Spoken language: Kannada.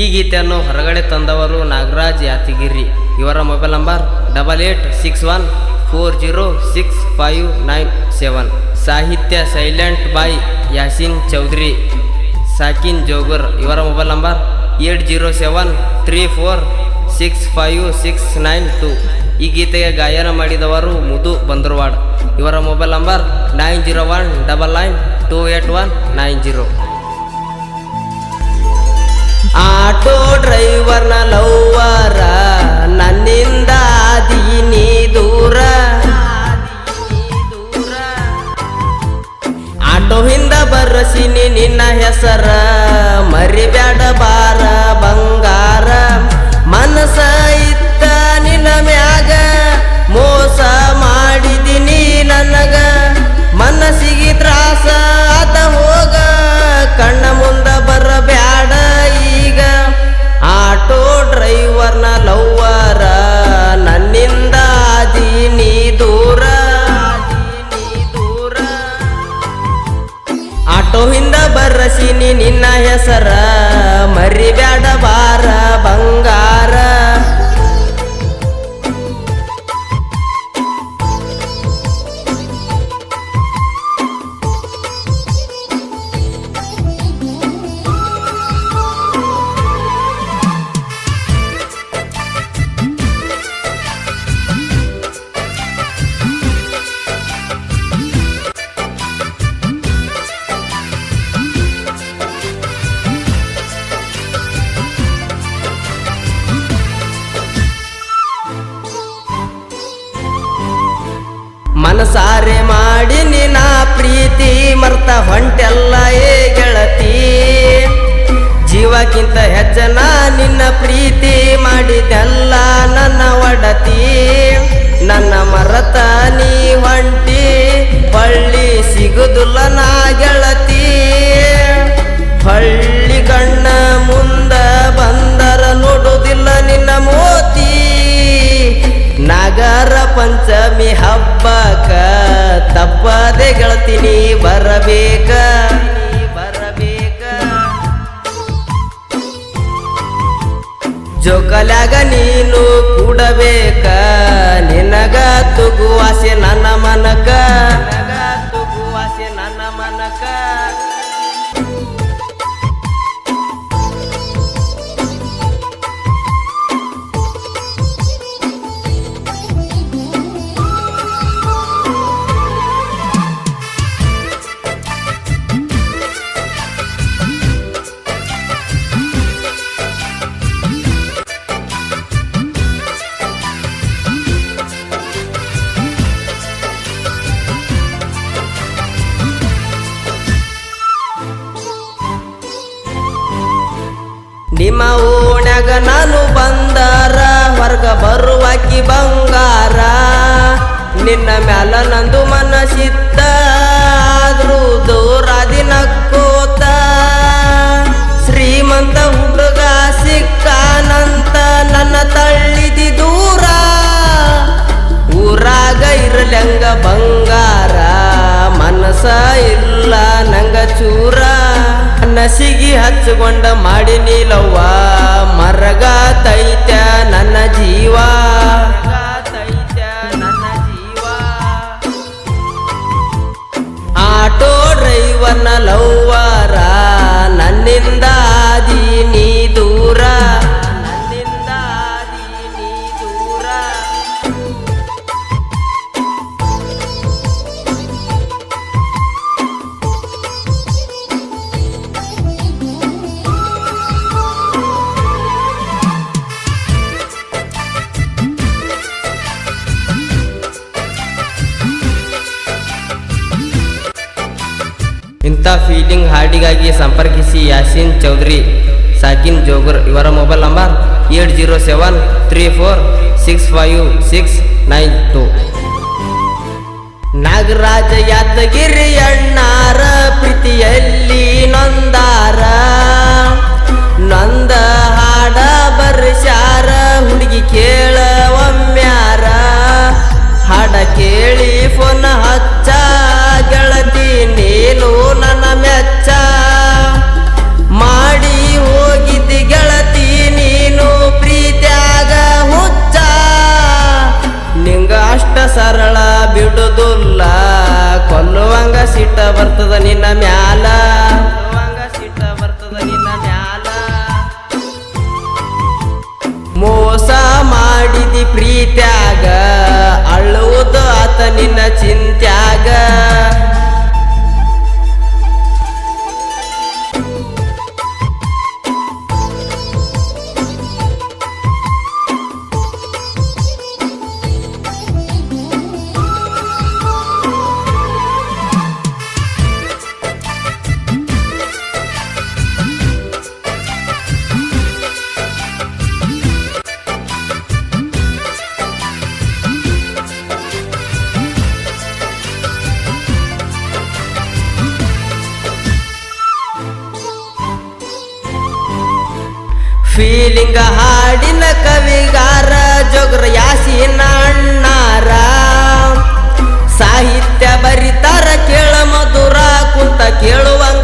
ಈ ಗೀತೆಯನ್ನು ಹೊರಗಡೆ ತಂದವರು ನಾಗರಾಜ್ ಯಾತಿಗಿರಿ ಇವರ mobile number double eight six one four zero six five nine seven. ಸಾಹಿತ್ಯ ಸೈಲೆಂಟ್ ಬಾಯ್ ಯಾಸಿನ್ ಚೌಧರಿ. ಸಾಕಿನ್ ಜೋಗರ್ ಇವರ mobile number eight zero seven three four six five six nine two. ಈ ಗೀತೆಗೆ ಗಾಯನ ಮಾಡಿದವರು ಮುದು ಬಂದ್ರವಾಡ್. ಇವರ mobile number nine zero one double nine two eight one nine zero. Auto ಡ್ರೈವರ್ನ ಲವ್ವರ ನನ್ನಿಂದ ನೀ ದೂರ. ಆಟೋ ಹಿಂದ ಬರಸಿನಿ ನಿನ್ನ ಹೆಸರ ಮರಿಬ್ಯಾಡ ಬಾರ ನಗರ ಪಂಚಮಿ ಹಬ್ಬಕ ತಪ್ಪದೆ ಗೆಳತೀನಿ ಬರಬೇಕ ಬರಬೇಕ? ಜೋಕಲ್ಯಾಗ ನೀನು ಕೂಡಬೇಕ? ನಿಮ್ಮ ಓಣ್ಯಾಗ ನಾನು ಬಂದಾರ, ಹೊರಗ ಬರುವಾಕಿ ಬಂಗಾರ. ನಿನ್ನ ಮ್ಯಾಲ ನಂದು ಮನಸ್ಸಿತ್ತ, ಆದ್ರೂ ದೂರಾದಿ ನಕ್ಕೋತ ಶ್ರೀಮಂತ ಹುಡುಗ ಸಿಕ್ಕಾನಂತ ನನ್ನ ತಳ್ಳಿದಿ ದೂರ. ಊರಾಗ ಇರಲಂಗ ಬಂಗಾರ ಮನಸ ಇಲ್ಲ ನಂಗ ಚೂರ. ನಸಿಗಿ ಹಚ್ಚಿಕೊಂಡ ಮಾಡಿ ನೀಲವ್ವ ಮರಗ ತೈತ್ಯ ನನ್ನ ಜೀವ. ಇಂಥ ಫೀಲಿಂಗ್ ಹಾಡಿಗಾಗಿ ಸಂಪರ್ಕಿಸಿ ಯಾಸೀನ್ ಚೌಧರಿ, ಸಾಕಿನ್ ಜೋಗರ್, ಇವರ mobile number eight zero seven three four six five six nine two. Nagaraja Yadagiri ಅಣ್ಣಾರ ಪ್ರೀತಿಯಲ್ಲಿ ಶ್ರೀಲಿಂಗ ಹಾಡಿನ ಕವಿಗಾರ ಜೊಗ್ರ ಯಾಸಿನ ಅಣ್ಣಾರ. ಸಾಹಿತ್ಯ ಬರಿತಾರ ಕೇಳ ಮಧುರ ಕುಂತ ಕೇಳುವಂಗ